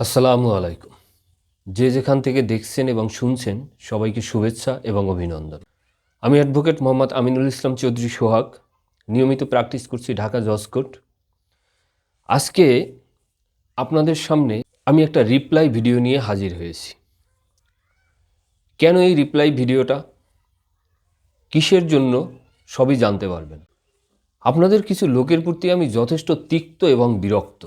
আসসালামু আলাইকুম। যে যেখান থেকে দেখছেন এবং শুনছেন, সবাইকে শুভেচ্ছা এবং অভিনন্দন। আমি অ্যাডভোকেট মোহাম্মদ আমিনুল ইসলাম চৌধুরী সোহাগ। নিয়মিত প্র্যাকটিস করছি ঢাকা জজকোর্ট আজকে আপনাদের সামনে আমি একটা রিপ্লাই ভিডিও নিয়ে হাজির হয়েছি। কেন এই রিপ্লাই ভিডিওটা? কিসের জন্য? সবই জানতে পারবেন। আপনাদের কিছু লোকের প্রতি আমি যথেষ্ট তিক্ত এবং বিরক্ত।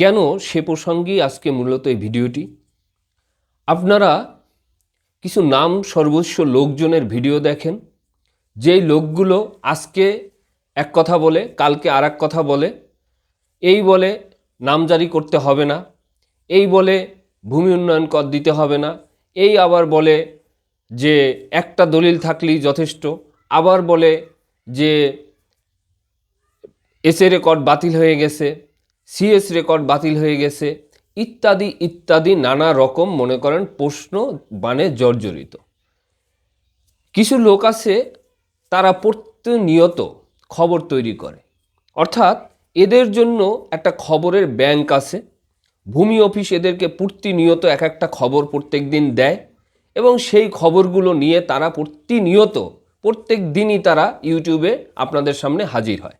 কেন সে প্রসঙ্গেই আজকে মূলত এই ভিডিওটি? আপনারা কিছু নাম সর্বস্ব লোকজনের ভিডিও দেখেন, যেই লোকগুলো আজকে এক কথা বলে, কালকে আর কথা বলে, এই বলে নামজারি করতে হবে না, এই বলে ভূমি উন্নয়ন কর দিতে হবে না, এই আবার বলে যে একটা দলিল থাকলেই যথেষ্ট, আবার বলে যে এসএ রেকর্ড বাতিল হয়ে গেছে সিএস রেকর্ড বাতিল হয়ে গেছে। ইত্যাদি ইত্যাদি নানা রকম, মনে করেন, প্রশ্ন বানে জর্জরিত। কিছু লোক আছে, তারা প্রতিনিয়ত খবর তৈরি করে। অর্থাৎ, এদের জন্য একটা খবরের ব্যাংক আছে। ভূমি অফিস এদেরকে প্রতিনিয়ত এক একটা খবর প্রত্যেক দিন দেয় এবং সেই খবরগুলো নিয়ে তারা প্রতিনিয়ত প্রত্যেক দিনই তারা ইউটিউবে আপনাদের সামনে হাজির হয়।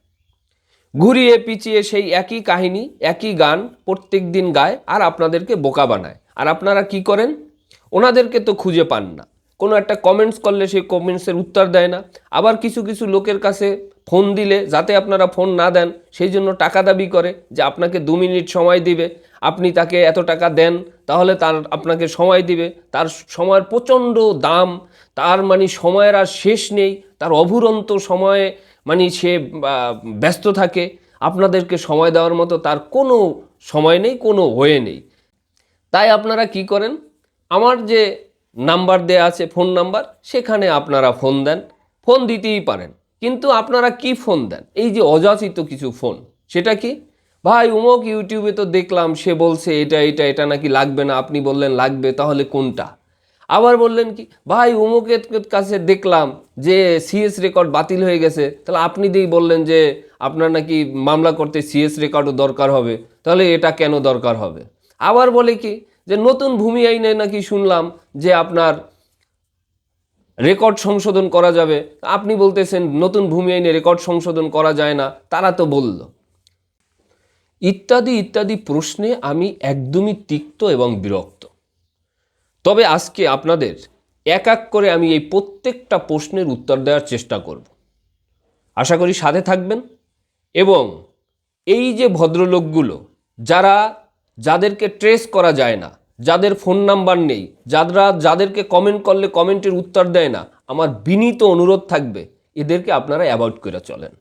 ঘুরিয়ে পিছিয়ে সেই একই কাহিনী, একই গান প্রত্যেক দিন গায় আর আপনাদেরকে বোকা বানায়। আর আপনারা কি করেন? ওনাদেরকে তো খুঁজে পান না। কোনো একটা কমেন্টস করলে সেই কমেন্টসের উত্তর দেয় না। আবার কিছু কিছু লোকের কাছে ফোন দিলে যাতে আপনারা ফোন না দেন, সেই জন্য টাকা দাবি করে যে আপনাকে দু মিনিট সময় দিবে। আপনি তাকে এত টাকা দেন, তাহলে তার আপনাকে সময় দিবে। তার সময়ের প্রচণ্ড দাম, তার মানে সময়ের আর শেষ নেই। তার অভুরন্ত সময়ে মানে সে ব্যস্ত থাকে, আপনাদেরকে সময় দেওয়ার মতো তার কোনো সময় নেই, কোনো হয়ে নেই। তাই আপনারা কি করেন? আমার যে নাম্বার দেয়া আছে, ফোন নাম্বার, সেখানে আপনারা ফোন দেন। ফোন দিতেই পারেন। কিন্তু আপনারা কি ফোন দেন? এই যে অযাচিত কিছু ফোন, সেটা কি? ভাই, উমক ইউটিউবে তো দেখলাম সে বলছে এটা এটা এটা নাকি লাগবে না, আপনি বললেন লাগবে, তাহলে কোনটা? আবার বললেন কি, ভাই, উমুকের কাছে দেখলাম যে সিএস রেকর্ড বাতিল হয়ে গেছে। তাহলে আপনি দিয়েই বললেন যে আপনার নাকি মামলা করতে সিএস রেকর্ডও দরকার হবে, তাহলে এটা কেন দরকার হবে? আবার বলে কি, যে নতুন ভূমি আইনে নাকি শুনলাম যে আপনার রেকর্ড সংশোধন করা যাবে। আপনি বলতেছেন নতুন ভূমি আইনে রেকর্ড সংশোধন করা যায় না, তারা তো বলল। ইত্যাদি ইত্যাদি প্রশ্নে আমি একদমই তিক্ত এবং বিরক্ত। তবে আজকে আপনাদের এক এক করে আমি এই প্রত্যেকটা প্রশ্নের উত্তর দেওয়ার চেষ্টা করব। আশা করি সাথে থাকবেন এবং এই যে ভদ্রলোকগুলো, যারা যাদেরকে ট্রেস করা যায় না, যাদের ফোন নাম্বার নেই, যারা যাদেরকে কমেন্ট করলে কমেন্টের উত্তর দেয় না, আমার বিনীত অনুরোধ থাকবে, এদেরকে আপনারা অ্যাভয়েড করে চলেন।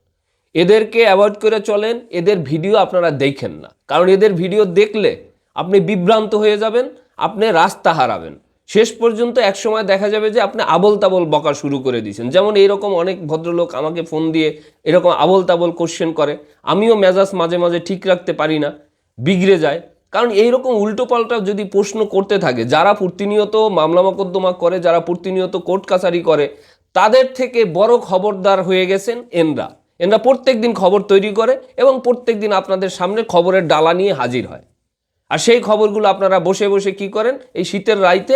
এদেরকে অ্যাভয়েড করে চলেন, এদের ভিডিও আপনারা দেখেন না। কারণ এদের ভিডিও দেখলে আপনি বিভ্রান্ত হয়ে যাবেন আপনি রাস্তা হারাবেন। শেষ পর্যন্ত এক সময় দেখা যাবে যে আপনি আবল তাবল বকা শুরু করে দিয়েছেন। যেমন এরকম অনেক ভদ্রলোক আমাকে ফোন দিয়ে এরকম আবল তাবল কোশ্চেন করে। আমিও মেজাজ মাঝে মাঝে ঠিক রাখতে পারি না, বিগড়ে যায়। কারণ এইরকম উল্টোপাল্টা যদি প্রশ্ন করতে থাকে, যারা প্রতিনিয়ত মামলা মোকদ্দমা করে, যারা প্রতিনিয়ত কোর্ট কাছারি করে, তাদের থেকে বড় খবরদার হয়ে গেছেন এনরা। এনরা প্রত্যেক দিন খবর তৈরি করে এবং প্রত্যেক দিন আপনাদের সামনে খবরের ডালা নিয়ে হাজির হয়। আর সেই খবরগুলো আপনারা বসে বসে কি করেন? এই শীতের রাইতে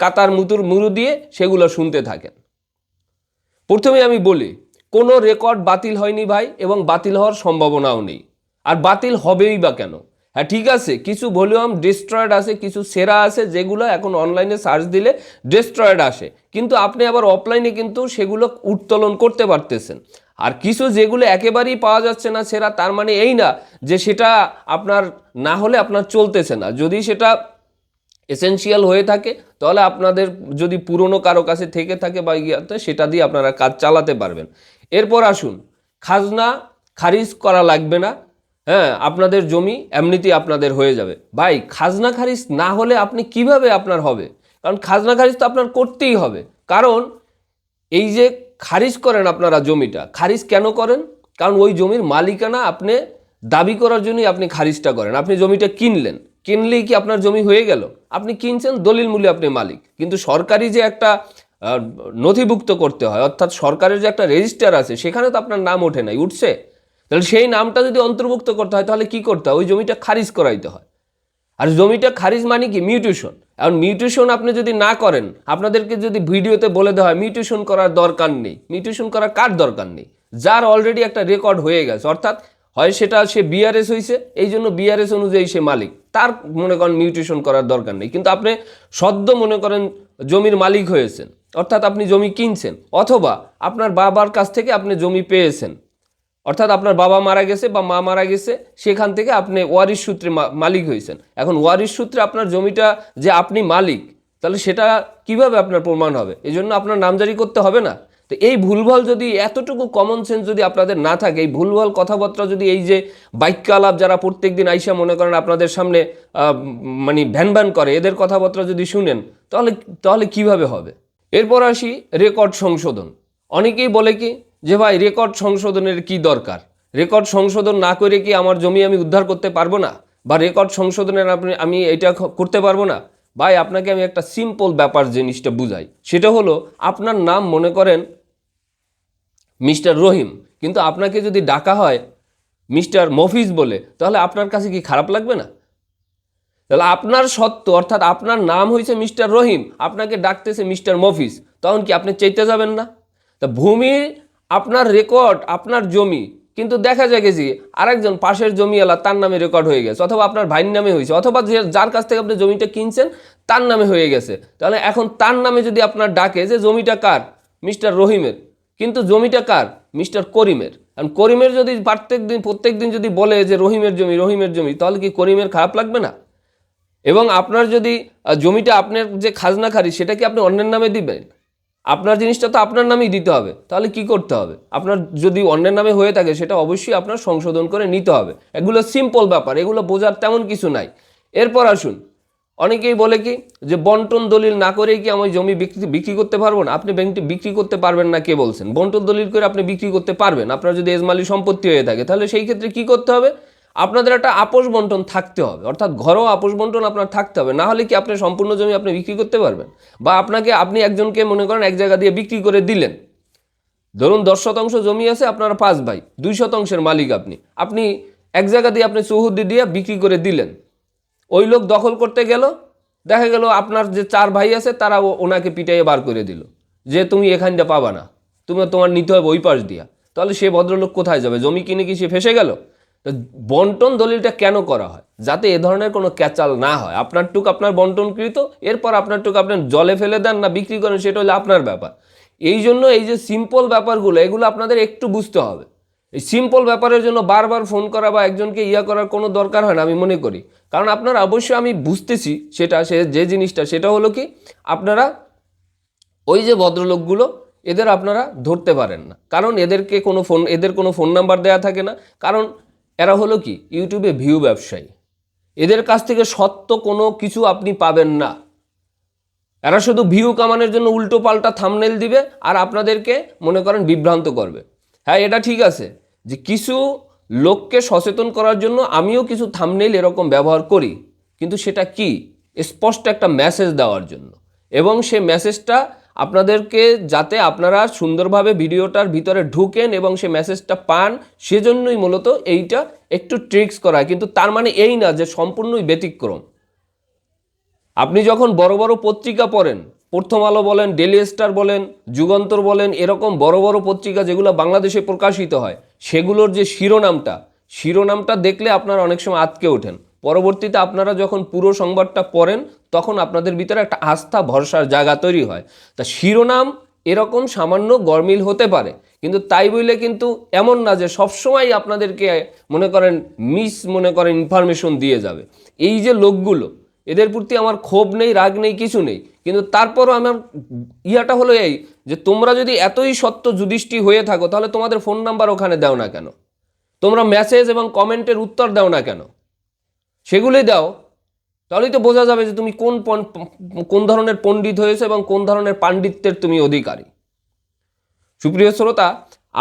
কাতার মুতুর মুরু দিয়ে সেগুলো শুনতে থাকেন। প্রথমে আমি বলি, কোনো রেকর্ড বাতিল হয়নি ভাই এবং বাতিল হওয়ার সম্ভাবনাও নেই। আর বাতিল হবেই বা কেন? হ্যাঁ ঠিক আছে, কিছু ভলিউম ডিস্ট্রয়েড আছে, কিছু সেরা আছে যেগুলো এখন অনলাইনে সার্চ দিলে ডিস্ট্রয়েড আসে। কিন্তু আপনি আবার অফলাইনে কিন্তু সেগুলো উত্তোলন করতে পারতেছেন। আর কিছু যেগুলো একেবারেই পাওয়া যাচ্ছে না সেরা, তার মানে এই না যে সেটা আপনার না হলে আপনার চলতেছে না। যদি সেটা এসেনশিয়াল হয়ে থাকে, তাহলে আপনাদের যদি পুরনো কারও কাছে থেকে থাকে বা ইয়াতে, সেটা দিয়ে আপনারা কাজ চালাতে পারবেন। এরপর আসুন, খাজনা খারিজ করা লাগবে না। হ্যাঁ আপনাদের জমি এমনিতেই আপনাদের হয়ে যাবে। ভাই, খাজনা খারিজ না হলে আপনি কীভাবে আপনার হবে? কারণ খাজনা খারিজ তো আপনার করতেই হবে। কারণ এই যে খারিজ করেন আপনারা জমিটা। খারিজ কেন করেন? কারণ ওই জমির মালিকানা আপনি দাবি করার জন্যই আপনি খারিজটা করেন। আপনি জমিটা কিনলেন। কিনলেই কি আপনার জমি হয়ে গেল? আপনি কিনছেন, দলিল মূল্যে আপনি মালিক। কিন্তু সরকারি যে একটা নথিভুক্ত করতে হয়, অর্থাৎ সরকারের যে একটা রেজিস্টার আছে, সেখানে তো আপনার নাম ওঠে নাই, উঠছে। তাহলে সেই নামটা যদি অন্তর্ভুক্ত করতে হয়, তাহলে কি করতে হয়? ওই জমিটা খারিজ করাইতে হয়। আর জমিটা খারিজ মানে কি? মিউটেশন। এখন মিউটেশন আপনি যদি না করেন, আপনাদেরকে যদি ভিডিওতে বলে দেওয়া হয়, মিউটেশন করার দরকার নেই। মিউটেশন করার কার দরকার নেই? যার অলরেডি একটা রেকর্ড হয়ে গেছে, অর্থাৎ হয় সেটা সে বিআরএস হয়েছে এই জন্য বিআরএস অনুযায়ী সে মালিক। তার মনে করেন মিউটেশন করার দরকার নেই। কিন্তু আপনি সদ্য মনে করেন জমির মালিক হয়েছেন, অর্থাৎ আপনি জমি কিনছেন, অথবা আপনার বাবার কাছ থেকে আপনি জমি পেয়েছেন অর্থাৎ আপনার বাবা মারা গেছে বা মা মারা গেছে, সেখান থেকে আপনি ওয়ারিশ সূত্রে মালিক হয়েছেন। এখন ওয়ারিশ সূত্রে আপনার জমিটা যে আপনি মালিক, তাহলে সেটা কীভাবে আপনার প্রমাণ হবে? এই জন্য আপনার নামজারি করতে হবে না। তো এই ভুলভাল যদি এতটুকু কমন সেন্স যদি আপনাদের না থাকে, এই ভুলভাল কথাবার্তা যদি এই যে বাক্যালাপ যারা প্রত্যেক দিন আইসা মনে করেন আপনাদের সামনে মানে ভ্যান ভ্যান করে, এদের কথাবার্তা যদি শুনেন, তাহলে তাহলে কীভাবে হবে? এরপর আসি রেকর্ড সংশোধন। অনেকেই বলে কি যে ভাই রেকর্ড সংশোধনের কি দরকার? রেকর্ড সংশোধন না করে কি আমার জমি আমি উদ্ধার করতে পারব না? বা রেকর্ড সংশোধনের আপনি, আমি এটা করতে পারব না? ভাই, আপনাকে আমি একটা সিম্পল ব্যাপার জিনিসটা বুঝাই। সেটা হলো, আপনার নাম মনে করেন মিস্টার রহিম, কিন্তু আপনাকে যদি ডাকা হয় মিস্টার মফিজ বলে, তাহলে আপনার কাছে কি খারাপ লাগবে না? তাহলে আপনার সত্য, অর্থাৎ আপনার নাম হয়েছে মিস্টার রহিম, আপনাকে ডাকতেছে মিস্টার মফিজ, তখন কি আপনি চাইতে যাবেন না? তা ভূমি আপনার রেকর্ড আপনার জমি, কিন্তু দেখা যায় গেছি আরেকজন পাশের জমিওয়ালা তার নামে রেকর্ড হয়ে গেছে, অথবা আপনার ভাইয়ের নামে হয়েছে, অথবা যে যার কাছ থেকে আপনি জমিটা কিনছেন, তার নামে হয়ে গেছে। তাহলে এখন তার নামে যদি আপনার ডাকে যে জমিটা কার? মিস্টার রহিমের। কিন্তু জমিটা কার? মিস্টার করিমের। কারণ করিমের যদি প্রত্যেক দিন প্রত্যেক দিন যদি বলে যে রহিমের জমি রহিমের জমি, তাহলে কি করিমের খারাপ লাগবে না? এবং আপনার যদি জমিটা আপনার যে খাজনা খাজনাখারি, সেটা কি আপনি অন্যের নামে দিবেন? আপনার জিনিসটা তো আপনার নামেই দিতে হবে। তাহলে কি করতে হবে? আপনার যদি অন্যের নামে হয়ে থাকে, সেটা অবশ্যই আপনার সংশোধন করে নিতে হবে। এগুলো সিম্পল ব্যাপার, এগুলো বোঝার তেমন কিছু নাই। এরপর আসুন, অনেকেই বলে কি যে, বন্টন দলিল না করেই কি আমি জমি বিক্রি বিক্রি করতে পারব না? আপনি ব্যাংকটি বিক্রি করতে পারবেন না, কে বলছেন? বন্টন দলিল করে আপনি বিক্রি করতে পারবেন। আপনার যদি এজমালি সম্পত্তি হয়ে থাকে, তাহলে সেই ক্ষেত্রে কি করতে হবে? আপনাদের একটা আপোষ বন্টন থাকতে হবে। অর্থাৎ ঘরোয়া আপোষ বন্টন আপনার থাকতে হবে। না হলে কি আপনি সম্পূর্ণ জমি আপনি বিক্রি করতে পারবেন? বা আপনাকে আপনি একজনকে মনে করেন এক জায়গা দিয়ে বিক্রি করে দিলেন। ধরুন দশ শতাংশ জমি আছে আপনার পাঁচ ভাই, দুই শতাংশের মালিক আপনি। আপনি এক জায়গা দিয়ে আপনি চৌহদ্দি দিয়ে বিক্রি করে দিলেন। ওই লোক দখল করতে গেল। দেখা গেল আপনার যে চার ভাই আছে, তারা ওনাকে পিটাইয়ে বার করে দিল। যে তুমি এখানটা পাবা না। তুমি তোমার নিতে হবে ওই পাশ দিয়া। তাহলে সে ভদ্রলোক কোথায় যাবে? জমি কিনে কি সে ফেসে গেল? তো বন্টন দলিলটা কেন করা হয়? যাতে এ ধরনের কোনো ক্যাচাল না হয়। আপনার টুক আপনার বন্টনকৃত, এরপর আপনার টুক আপনার জলে ফেলে দেন না, বিক্রি করেন, সেটা হলো আপনার ব্যাপার। এই জন্য এই যে সিম্পল ব্যাপারগুলো, এগুলো আপনাদের একটু বুঝতে হবে। এই সিম্পল ব্যাপারের জন্য বারবার ফোন করা বা একজনকে ইয়া করার কোনো দরকার হয় না, আমি মনে করি। কারণ আপনারা অবশ্যই আমি বুঝতেছি সেটা, সে যে জিনিসটা, সেটা হলো কি, আপনারা ওই যে ভদ্রলোকগুলো, এদের আপনারা ধরতে পারেন না। কারণ এদেরকে কোনো ফোন, এদের কোনো ফোন নাম্বার দেওয়া থাকে না। কারণ এরা হলো কি? ইউটিউবে ভিউ ব্যবসায়ী। এদের কাছ থেকে সত্য কোনো কিছু আপনি পাবেন না। এরা শুধু ভিউ কামানোর জন্য উল্টো পাল্টা থামনেল দিবে আর আপনাদেরকে মনে করেন বিভ্রান্ত করবে। হ্যাঁ এটা ঠিক আছে যে কিছু লোককে সচেতন করার জন্য আমিও কিছু থামনেল এরকম ব্যবহার করি। কিন্তু সেটা কি? স্পষ্ট একটা মেসেজ দেওয়ার জন্য। এবং সে মেসেজটা আপনাদেরকে যাতে আপনারা সুন্দরভাবে ভিডিওটার ভিতরে ঢুকেন এবং সে মেসেজটা পান, সেজন্যই মূলত এইটা একটু ট্রিক্স করা। কিন্তু তার মানে এই না যে সম্পূর্ণই ব্যতিক্রম। আপনি যখন বড় বড় পত্রিকা পড়েন, প্রথম আলো বলেন ডেলি স্টার বলেন, যুগান্তর বলেন, এরকম বড় বড় পত্রিকা যেগুলো বাংলাদেশে প্রকাশিত হয়, সেগুলোর যে শিরোনামটা শিরোনামটা দেখলে আপনারা অনেক সময় আটকে ওঠেন। পরবর্তীতে আপনারা যখন পুরো সংবাদটা পড়েন তখন আপনাদের ভিতরে একটা আস্থা, ভরসার জায়গা তৈরি হয়। তা শিরোনাম এরকম সামান্য গরমিল হতে পারে, কিন্তু তাই বইলে কিন্তু এমন না যে সবসময় আপনাদেরকে মনে করেন মিস, মনে করেন ইনফরমেশন দিয়ে যাবে। এই যে লোকগুলো, এদের প্রতি আমার ক্ষোভ নেই, রাগ নেই, কিছু নেই, কিন্তু তারপরও আমার ইয়াটা হলো এই যে তোমরা যদি এতই সত্য যুধিষ্ঠি হয়ে থাকো, তাহলে তোমাদের ফোন নাম্বার ওখানে দাও না কেন? তোমরা মেসেজ এবং কমেন্টের উত্তর দাও না কেন? সেগুলোই দাও। তাহলেই তো বোঝা যাবে যে তুমি কোন কোন ধরনের পণ্ডিত হয়েছে এবং কোন ধরনের পাণ্ডিত্যের তুমি অধিকারী। সুপ্রিয় শ্রোতা,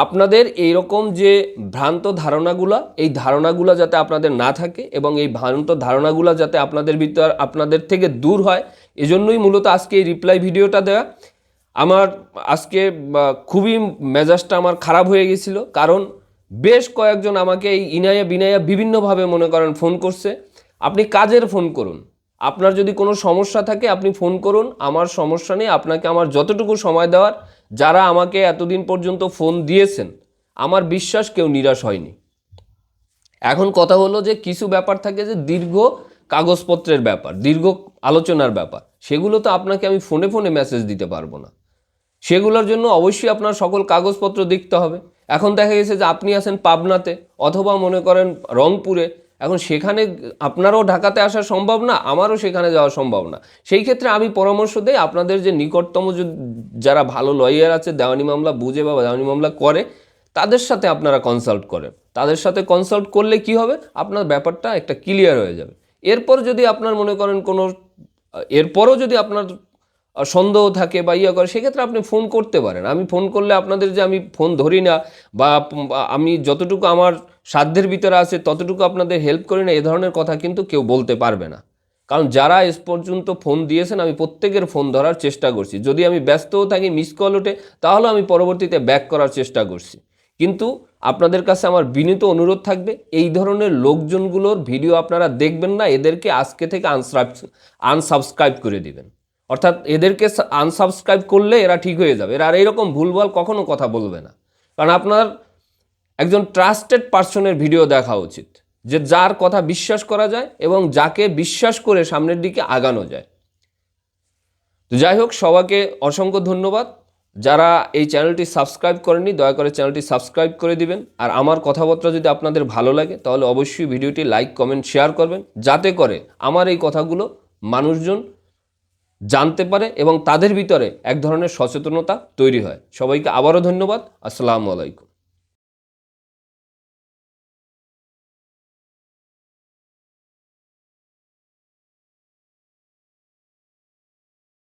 আপনাদের এইরকম যে ভ্রান্ত ধারণাগুলা, এই ধারণাগুলা যাতে আপনাদের না থাকে এবং এই ভ্রান্ত ধারণাগুলা যাতে আপনাদের ভিতর আপনাদের থেকে দূর হয়, এজন্যই মূলত আজকে এই রিপ্লাই ভিডিওটা দেওয়া আমার আজকে খুবই মেজাজটা আমার খারাপ হয়ে গেছিল, কারণ বেশ কয়েকজন আমাকে এই ইনায়া বিনায়া বিভিন্নভাবে মনে করেন ফোন করছে। আপনি কাজের ফোন করুন। আপনার যদি কোনো সমস্যা থাকে, আপনি ফোন করুন। আমার সমস্যা নেই, আপনাকে আমার যতটুকু সময় দেওয়ার, যারা আমাকে এতদিন পর্যন্ত ফোন দিয়েছেন, আমার বিশ্বাস কেউ নিরাশ হয়নি। এখন কথা হলো যে, কিছু ব্যাপার থাকে যে, দীর্ঘ কাগজপত্রের ব্যাপার, দীর্ঘ আলোচনার ব্যাপার। সেগুলো তো আপনাকে আমি ফোনে ফোনে মেসেজ দিতে পারব না। সেগুলোর জন্য অবশ্যই আপনার সকল কাগজপত্র দেখতে হবে। এখন দেখা গেছে যে, আপনি আছেন পাবনাতে, অথবা মনে করেন রংপুরে এখন সেখানে আপনারও ঢাকাতে আসা সম্ভব না, আমারও সেখানে যাওয়া সম্ভব না। সেই ক্ষেত্রে আমি পরামর্শ দেই আপনাদের যে নিকটতম যারা ভালো লয়ার আছে, দেওয়ানি মামলা বুঝে বা দেওয়ানি মামলা করে, তাদের সাথে আপনারা কনসাল্ট করেন। তাদের সাথে কনসাল্ট করলে কি হবে? আপনার ব্যাপারটা একটা ক্লিয়ার হয়ে যাবে। এরপর যদি আপনার মনে করেন কোনো, এরপরও যদি আপনার সন্দেহ থাকে বা ইয়ে করে, সেক্ষেত্রে আপনি ফোন করতে পারেন। আমি ফোন করলে আপনাদের যে আমি ফোন ধরি না বা আমি যতটুকু আমার সাধ্যের ভিতরে আছে, ততটুকু আপনাদের হেল্প করি না এ ধরনের কথা কিন্তু কেউ বলতে পারবে না। কারণ যারা এস পর্যন্ত ফোন দিয়েছেন, আমি প্রত্যেকের ফোন ধরার চেষ্টা করছি। যদি আমি ব্যস্তও থাকি মিস কল ওঠে, তাহলে আমি পরবর্তীতে ব্যাক করার চেষ্টা করছি। কিন্তু আপনাদের কাছে আমার বিনীত অনুরোধ থাকবে, এই ধরনের লোকজনগুলোর ভিডিও আপনারা দেখবেন না, এদেরকে আজকে থেকে আনসাব আনসাবস্ক্রাইব করে দিবেন। অর্থাৎ এদেরকে আনসাবস্ক্রাইব করলে এরা ঠিক হয়ে যাবে। এরা আর এইরকম ভুলভাল কখনো কথা বলবে না। কারণ আপনার একজন ট্রাস্টেড পার্সনের ভিডিও দেখা উচিত, যে যার কথা বিশ্বাস করা যায় এবং যাকে বিশ্বাস করে সামনের দিকে আগানো যায়। তো যাই হোক, সবাইকে অসংখ্য ধন্যবাদ। যারা এই চ্যানেলটি সাবস্ক্রাইব করেনি দয়া করে চ্যানেলটি সাবস্ক্রাইব করে দিবেন। আর আমার কথাবার্তা যদি আপনাদের ভালো লাগে, তাহলে অবশ্যই ভিডিওটি লাইক কমেন্ট শেয়ার করবেন, যাতে করে আমার এই কথাগুলো মানুষজন জানতে পারে এবং তাদের ভিতরে এক ধরনের সচেতনতা তৈরি হয়। সবাইকে আবারও ধন্যবাদ। আসসালামু আলাইকুম।